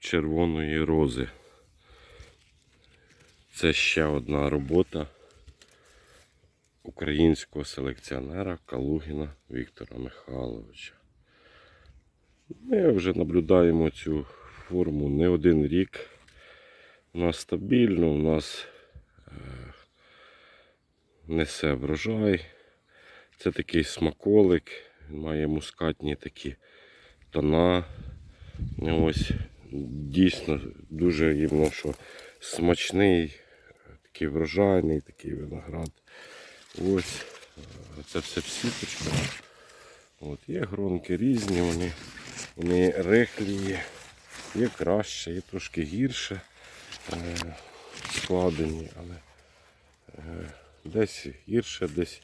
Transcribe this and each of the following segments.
червоної рози. Це ще одна робота українського селекціонера Калугіна Віктора Михайловича. Ми вже наблюдаємо цю форму не один рік. У нас стабільно, у нас несе врожай. Це такий смаколик, він має мускатні такі тона. Ось дійсно дуже рівно, що смачний, такий врожайний, такий виноград. Ось е, це все в сіточку. От, є гронки різні, вони, вони рихлі, є, є краще, є трошки гірше е, складені, але е, десь гірше, десь,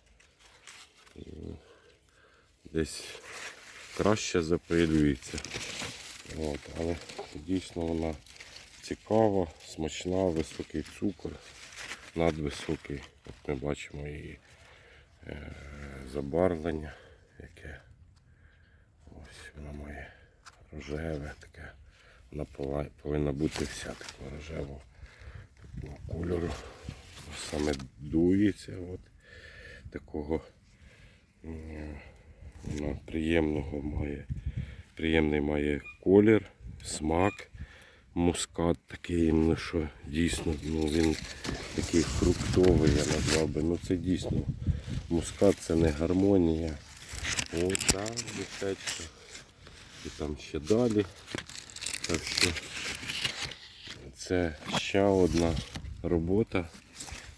десь краще запилюється. От, але дійсно вона цікава, смачна, високий цукор, надвисокий. От ми бачимо її е, забарвлення, яке ось вона має рожеве таке. Вона повинна бути вся такого рожевого такого кольору. Саме дується от такого вона приємного має, приємний має колір, смак. Мускат такий, ну що дійсно ну, він такий фруктовий, я назвав би. Ну це дійсно мускат це не гармонія. О, так, містечко. І там ще далі. Так що це ще одна робота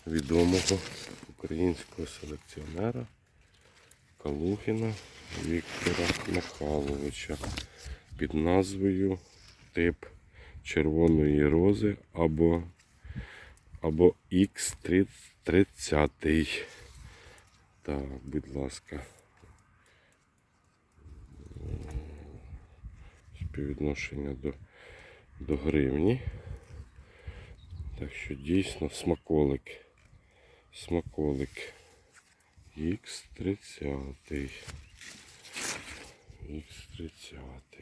відомого українського селекціонера Калугіна Віктора Михайловича під назвою Тип червоної рози або, або X30. Так, будь ласка. Співвідношення до, до гривні. Так що дійсно смаколик. Смаколик. X30. X30.